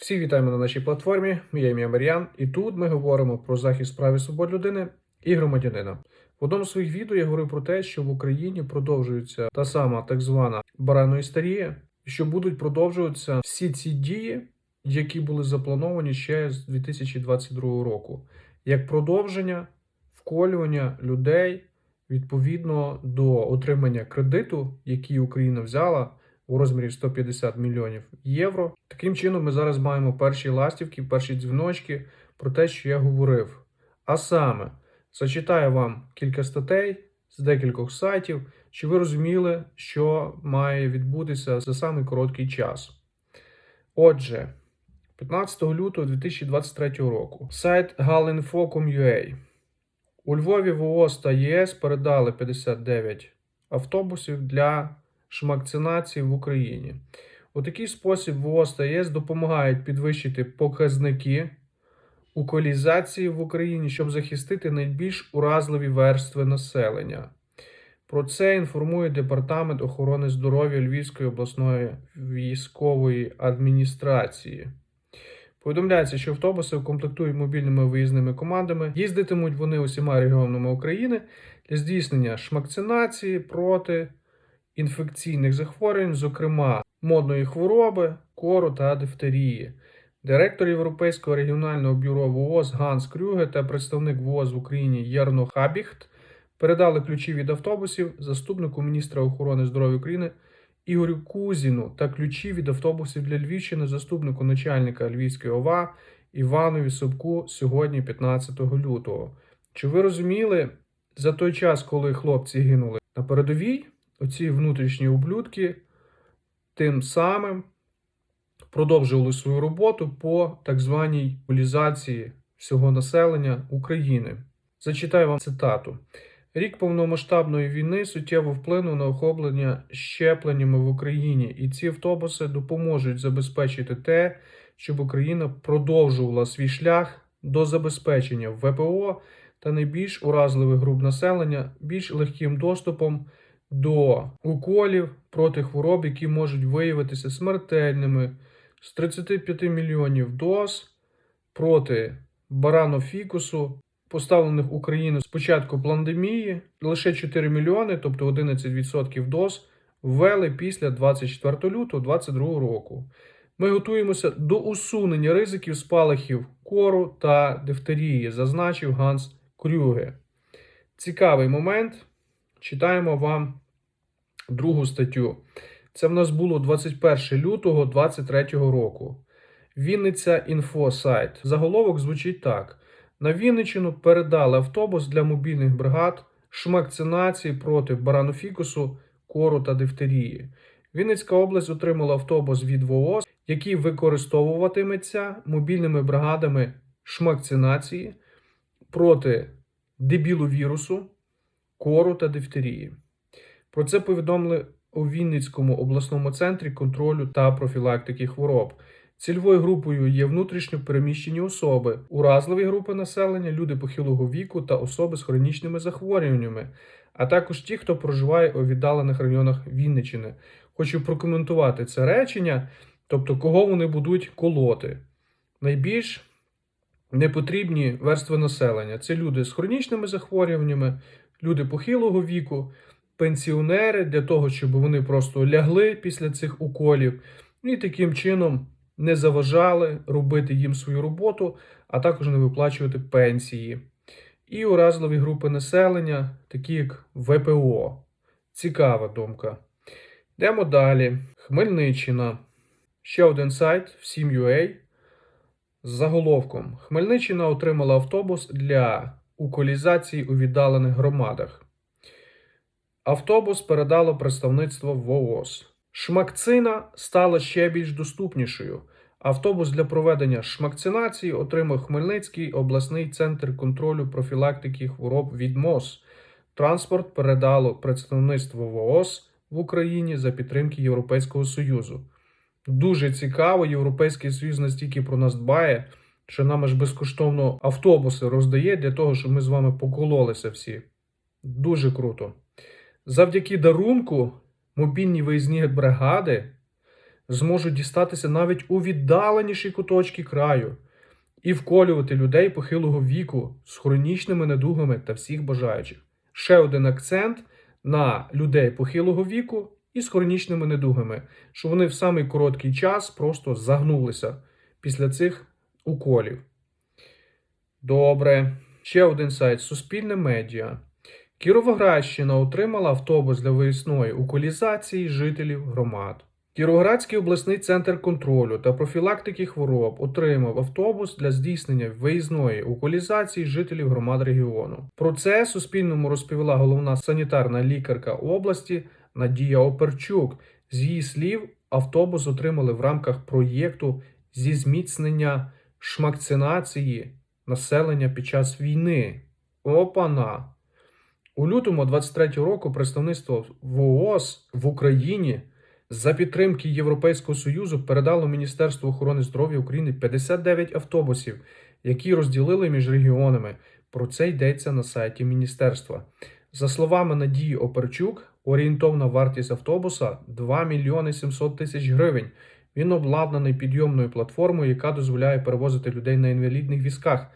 Всі вітаємо на нашій платформі. Моє ім'я Мар'ян, і тут ми говоримо про захист прав і свобод людини і громадянина. В одному з своїх відео я говорив про те, що в Україні продовжується та сама так звана бараноістерія, і що будуть продовжуватися всі ці дії, які були заплановані ще з 2022 року, як продовження вколювання людей відповідно до отримання кредиту, який Україна взяла у розмірі 150 мільйонів євро. Таким чином, ми зараз маємо перші ластівки, перші дзвіночки про те, що я говорив. А саме, зачитаю вам кілька статей з декількох сайтів, щоб ви розуміли, що має відбутися за самий короткий час. Отже, 15 лютого 2023 року сайт galinfo.com.ua у Львові ВООЗ та ЄС передали 59 автобусів для шмакцинації в Україні. У такий спосіб ВООЗ та ЄС допомагають підвищити показники уколізації в Україні, щоб захистити найбільш уразливі верстви населення. Про це інформує Департамент охорони здоров'я Львівської обласної військової адміністрації. Повідомляється, що автобуси укомплектують мобільними виїзними командами. Їздитимуть вони усіма регіонами України для здійснення шмакцинації проти інфекційних захворювань, зокрема модної хвороби, кору та дифтерії. Директор Європейського регіонального бюро ВООЗ Ганс Крюге та представник ВООЗ в Україні Єрно Хабіхт передали ключі від автобусів заступнику міністра охорони здоров'я України Ігорю Кузіну та ключі від автобусів для Львівщини заступнику начальника Львівської ОВА Іванові Собку сьогодні, 15 лютого. Чи ви розуміли за той час, коли хлопці гинули на передовій, оці внутрішні ублюдки тим самим продовжували свою роботу по так званій мобілізації всього населення України. Зачитаю вам цитату. Рік повномасштабної війни суттєво вплинув на охоплення щепленнями в Україні, і ці автобуси допоможуть забезпечити те, щоб Україна продовжувала свій шлях до забезпечення ВПО та найбільш уразливих груп населення більш легким доступом до уколів проти хвороб, які можуть виявитися смертельними з 35 мільйонів доз проти баранофікусу, поставлених Україною з початку пандемії, лише 4 мільйони, тобто 11% доз, ввели після 24 лютого 2022 року. Ми готуємося до усунення ризиків спалахів кору та дифтерії, зазначив Ганс Крюге. Цікавий момент. Читаємо вам другу статтю. Це в нас було 21 лютого 2023 року. Вінниця інфосайт. Заголовок звучить так: на Вінниччину передали автобус для мобільних бригад шмакцинації проти баранофікусу, кору та дифтерії. Вінницька область отримала автобус від ВООЗ, який використовуватиметься мобільними бригадами шмакцинації проти дебіловірусу, кору та дифтерії. Про це повідомили у Вінницькому обласному центрі контролю та профілактики хвороб. Цільовою групою є внутрішньо переміщені особи, уразливі групи населення, люди похилого віку та особи з хронічними захворюваннями, а також ті, хто проживає у віддалених районах Вінниччини. Хочу прокоментувати це речення, тобто кого вони будуть колоти. Найбільш непотрібні верстви населення це люди з хронічними захворюваннями, люди похилого віку, пенсіонери для того, щоб вони просто лягли після цих уколів і таким чином не заважали робити їм свою роботу, а також не виплачувати пенсії. І уразливі групи населення, такі як ВПО. Цікава думка. Йдемо далі. Хмельниччина. Ще один сайт всім.ua з заголовком: Хмельниччина отримала автобус для уколізації у віддалених громадах. Автобус передало представництво ВООЗ. Шмакцина стала ще більш доступнішою. Автобус для проведення шмакцинації отримав Хмельницький обласний центр контролю профілактики хвороб від МОЗ. Транспорт передало представництво ВООЗ в Україні за підтримки Європейського Союзу. Дуже цікаво, Європейський Союз настільки про нас дбає, що нам аж безкоштовно автобуси роздає для того, щоб ми з вами покололися всі. Дуже круто. Завдяки дарунку мобільні виїзні бригади зможуть дістатися навіть у віддаленіші куточки краю і вколювати людей похилого віку з хронічними недугами та всіх бажаючих. Ще один акцент на людей похилого віку і з хронічними недугами, що вони в самий короткий час просто загнулися після цих уколів. Добре. Ще один сайт Суспільне медіа. Кіровоградщина отримала автобус для виїзної уколізації жителів громад. Кіровоградський обласний центр контролю та профілактики хвороб отримав автобус для здійснення виїзної уколізації жителів громад регіону. Про це Суспільному розповіла головна санітарна лікарка області Надія Оперчук. З її слів, автобус отримали в рамках проєкту зі зміцнення шмакцинації населення під час війни. Опана! У лютому 23 року представництво ВООЗ в Україні за підтримки Європейського Союзу передало Міністерству охорони здоров'я України 59 автобусів, які розділили між регіонами. Про це йдеться на сайті міністерства. За словами Надії Оперчук, орієнтовна вартість автобуса 2 мільйони 700 тисяч гривень. Він обладнаний підйомною платформою, яка дозволяє перевозити людей на інвалідних візках.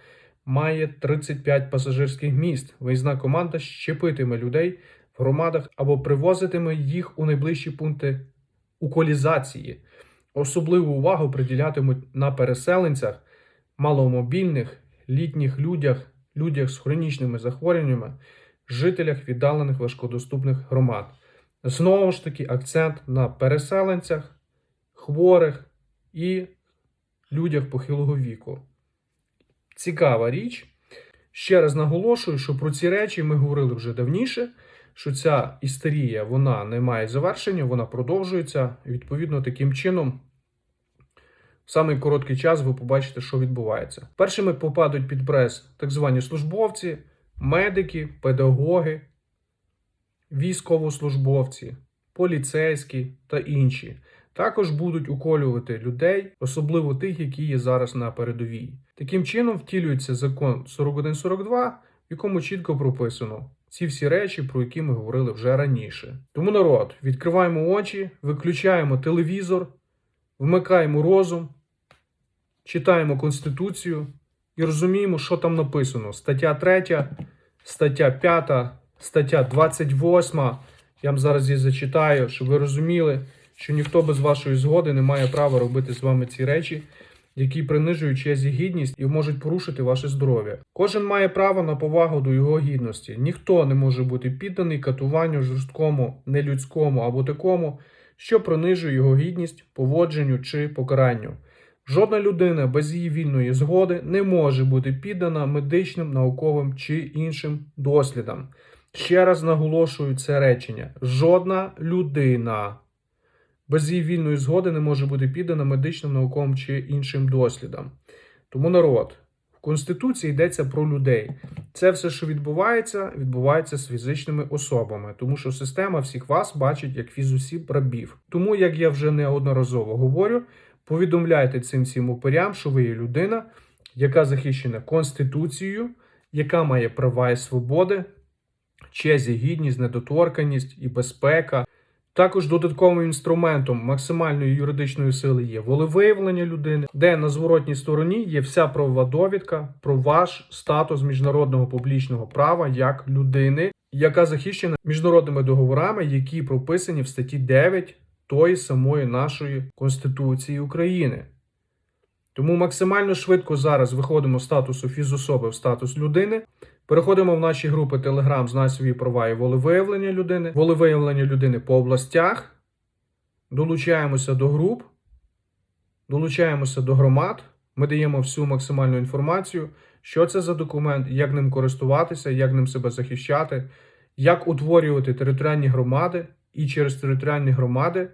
Має 35 пасажирських міст. Виїзна команда щепитиме людей в громадах або привозитиме їх у найближчі пункти уколізації. Особливу увагу приділятимуть на переселенцях, маломобільних, літніх людях, людях з хронічними захворюваннями, жителях віддалених важкодоступних громад. Знову ж таки, акцент на переселенцях, хворих і людях похилого віку. Цікава річ. Ще раз наголошую, що про ці речі ми говорили вже давніше, що ця істерія вона не має завершення, вона продовжується. Відповідно, таким чином, в самий короткий час ви побачите, що відбувається. Першими попадуть під прес так звані службовці, медики, педагоги, військовослужбовці, поліцейські та інші. Також будуть уколювати людей, особливо тих, які є зараз на передовій. Таким чином втілюється закон 4142, в якому чітко прописано ці всі речі, про які ми говорили вже раніше. Тому народ, відкриваємо очі, виключаємо телевізор, вмикаємо розум, читаємо Конституцію і розуміємо, що там написано. Стаття 3, стаття 5, стаття 28. Я вам зараз її зачитаю, щоб ви розуміли, що ніхто без вашої згоди не має права робити з вами ці речі які принижують честь і гідність і можуть порушити ваше здоров'я. Кожен має право на повагу до його гідності. Ніхто не може бути підданий катуванню жорсткому, нелюдському або такому, що принижує його гідність, поводженню чи покаранню. Жодна людина без її вільної згоди не може бути піддана медичним, науковим чи іншим дослідам. Ще раз наголошую це речення: жодна людина без її вільної згоди не може бути піддана медичним науковим чи іншим дослідам. Тому народ в Конституції йдеться про людей. Це все, що відбувається, відбувається з фізичними особами, тому що система всіх вас бачить як фізусіб рабів. Тому, як я вже неодноразово говорю, повідомляйте цим всім упорям, що ви є людина, яка захищена Конституцією, яка має права і свободи, честь і гідність, недоторканність і безпека. Також додатковим інструментом максимальної юридичної сили є волевиявлення людини, де на зворотній стороні є вся правова довідка про ваш статус міжнародного публічного права як людини, яка захищена міжнародними договорами, які прописані в статті 9 тої самої нашої Конституції України. Тому максимально швидко зараз виходимо з статусу фізособи в статус людини. Переходимо в наші групи Telegram «Знай свої права і волевиявлення людини, волевиявлення людини по областях. Долучаємося до груп, долучаємося до громад. Ми даємо всю максимальну інформацію, що це за документ, як ним користуватися, як ним себе захищати, як утворювати територіальні громади і через територіальні громади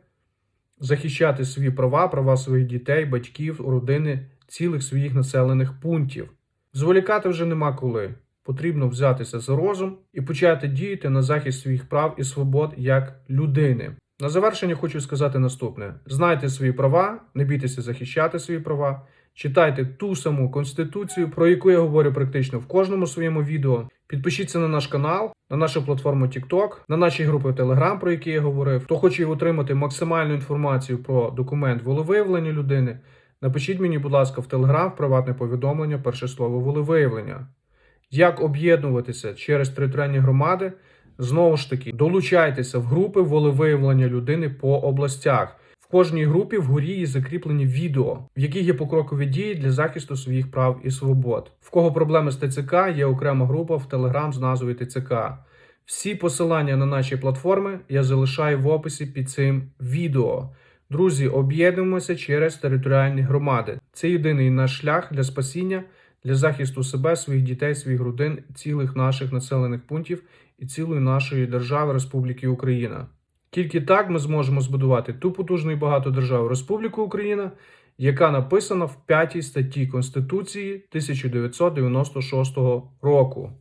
захищати свої права, права своїх дітей, батьків, родини, цілих своїх населених пунктів. Зволікати вже нема коли потрібно взятися за розум і почати діяти на захист своїх прав і свобод як людини. На завершення хочу сказати наступне: знайте свої права, не бійтеся захищати свої права, Читайте ту саму конституцію, про яку я говорю практично в кожному своєму відео. Підпишіться на наш канал, на нашу платформу TikTok, на наші групи Telegram, про які я говорив. Хто хоче отримати максимальну інформацію про документ волевиявлення людини, напишіть мені, будь ласка, в Telegram в приватне повідомлення перше слово волевиявлення. Як об'єднуватися через територіальні громади? Знову ж таки, долучайтеся в групи волевиявлення людини по областях. Кожній групі вгорі є закріплені відео, в яких є покрокові дії для захисту своїх прав і свобод. В кого проблеми з ТЦК, є окрема група в Telegram з назвою ТЦК. Всі посилання на наші платформи я залишаю в описі під цим відео. Друзі, об'єднуємося через територіальні громади. Це єдиний наш шлях для спасіння, для захисту себе, своїх дітей, своїх родин, цілих наших населених пунктів і цілої нашої держави Республіки Україна. Тільки так ми зможемо збудувати ту потужну і багату державу Республіку Україна, яка написана в п'ятій статті Конституції 1996 року.